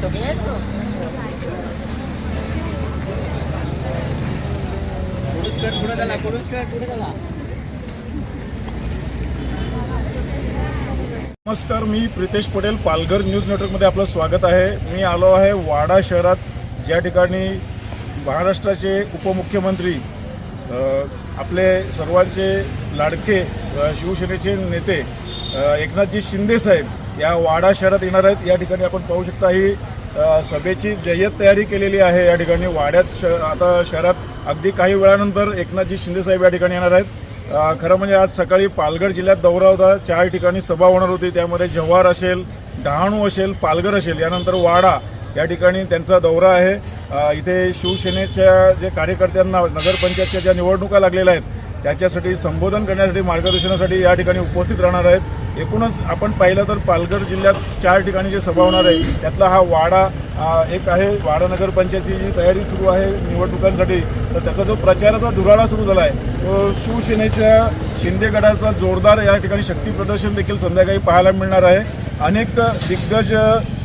Late हो गया इसको कर कर नमस्कार मी प्रितेश पटेल पालघर न्यूज नेटवर्कमध्ये आपलं स्वागत आहे. मी आलो आहे वाडा शहरात ज्या ठिकाणी महाराष्ट्राचे उपमुख्यमंत्री आपले सर्वांचे लाडके शिवसेनेचे नेते एकनाथजी शिंदे साहेब या वाडा शहरात येणार आहेत. या ठिकाणी आपण पाहू शकता ही सभेची जय्यत तयारी केलेली आहे या ठिकाणी. वाड्यात श आता शहरात अगदी काही वेळानंतर एकनाथजी शिंदेसाहेब या ठिकाणी येणार आहेत. खरं म्हणजे आज सकाळी पालघर जिल्ह्यात दौरा होता चार ठिकाणी सभा होणार होती. त्यामध्ये जव्हार असेल डहाणू असेल पालघर असेल यानंतर वाडा या ठिकाणी त्यांचा दौरा आहे. इथे शिवसेनेच्या जे कार्यकर्त्यांना नगरपंचायतच्या ज्या निवडणुका लागलेल्या आहेत त्याच्यासाठी संबोधन करण्यासाठी मार्गदर्शनासाठी या ठिकाणी उपस्थित राहणार आहेत. एकूणच आपण पाहिलं तर पालघर जिल्ह्यात चार ठिकाणी जे सभा होणार आहे त्यातला हा वाडा एक आहे वाडा नगरपंचायतची जी तयारी सुरू आहे निवडणुकांसाठी तर त्याचा जो प्रचाराचा धुराळा सुरू झाला आहे तो शिवसेनेच्या शिंदेगडाचा जोरदार या ठिकाणी शक्ती प्रदर्शन देखील संध्याकाळी पाहायला मिळणार आहे. अनेक दिग्गज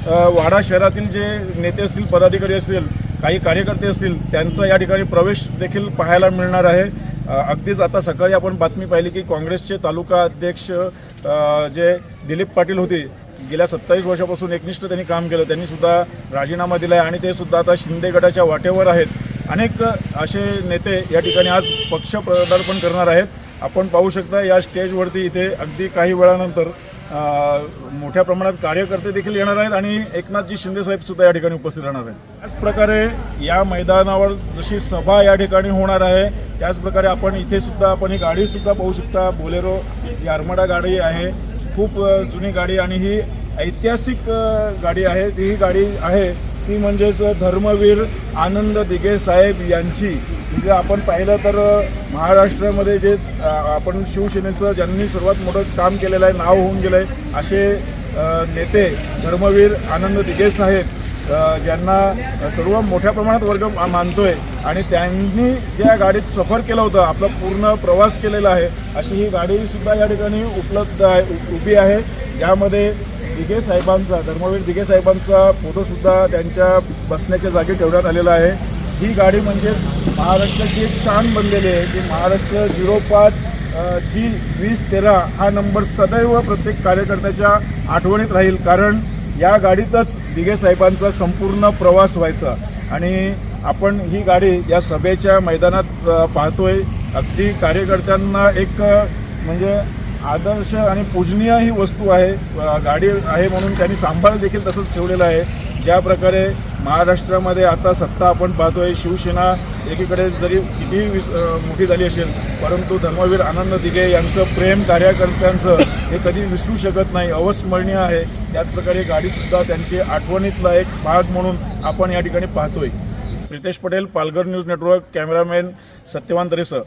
वाडा शहरातील जे नेते असतील पदाधिकारी असतील काही कार्यकर्ते असतील त्यांचा या ठिकाणी प्रवेश देखील पाहायला मिळणार आहे. अगदीच आता सकाळी आपण बातमी पाहिली की काँग्रेसचे तालुका अध्यक्ष जे दिलीप पाटील होते गेल्या सत्तावीस वर्षापासून एकनिष्ठ त्यांनी काम केलं. त्यांनी सुद्धा राजीनामा दिला आहे आणि ते सुद्धा आता शिंदे गटाच्या वाटेवर आहेत. अनेक असे नेते या ठिकाणी आज पक्ष पदार्पण करणार आहेत. आपण पाहू शकता या स्टेजवरती इथे अगदी काही वेळानंतर मोठ्या प्रमाणात कार्यकर्ते देखील येणार आहेत आणि एकनाथजी शिंदेसाहेब सुद्धा या ठिकाणी उपस्थित राहणार आहेत. त्याचप्रकारे या मैदानावर जशी सभा या ठिकाणी होणार आहे त्याचप्रकारे आपण इथे सुद्धा आपण ही गाडी सुद्धा पाहू शकता. बोलेरो ही आरमडा गाडी आहे. खूप जुनी गाडी आणि ही ऐतिहासिक गाडी आहे. ती ही गाडी आहे. ती म्हणजेच धर्मवीर आनंद दिघे साहेब यांची. म्हणजे आपण पाहिलं तर महाराष्ट्रामध्ये जे आपण शिवसेनेचं ज्यांनी सर्वात मोठं काम केलेलं आहे नाव होऊन गेलं आहे असे नेते धर्मवीर आनंद दिघे साहेब ज्यांना सर्व मोठ्या प्रमाणात वर्ग मानतो मानतोय आणि त्यांनी ज्या गाडीत सफर केलं होतं आपला पूर्ण प्रवास केलेला आहे अशी ही गाडीसुद्धा या ठिकाणी उपलब्ध आहे उ- उभी आहे. ज्यामध्ये दिघे साहेबांचा धर्मवीर दिघे साहेबांचा फोटोसुद्धा त्यांच्या बसण्याच्या जागी ठेवण्यात आलेला आहे. ही गाडी म्हणजेच महाराष्ट्राची एक शान बनलेली आहे की महाराष्ट्र झिरो पाच जी वीस तेरा हा नंबर सदैव प्रत्येक कार्यकर्त्याच्या आठवणीत राहील. कारण या गाडीतच दिघे साहेबांचा संपूर्ण प्रवास व्हायचा. आणि आपण ही गाडी या सभेच्या मैदानात पाहतोय. अगदी कार्यकर्त्यांना एक म्हणजे आदर्श आणि पूजनीय ही वस्तू आहे. गाडी आहे म्हणून त्यांनी सांभाळ देखील तसंच ठेवलेलं आहे. ज्या प्रकारे महाराष्ट्रामध्ये आता सत्ता आपण पाहतोय शिवसेना एकीकडे जरी कितीही विस मोठी झाली असेल परंतु धर्मवीर आनंद दिघे यांचं प्रेम कार्यकर्त्यांचं हे कधी विसरू शकत नाही अवस्मरणीय आहे. त्याचप्रकारे गाडीसुद्धा त्यांची आठवणीतला एक भाग म्हणून आपण या ठिकाणी पाहतोय. Pritesh Patel Palghar news network cameraman Satyavan तरेसह.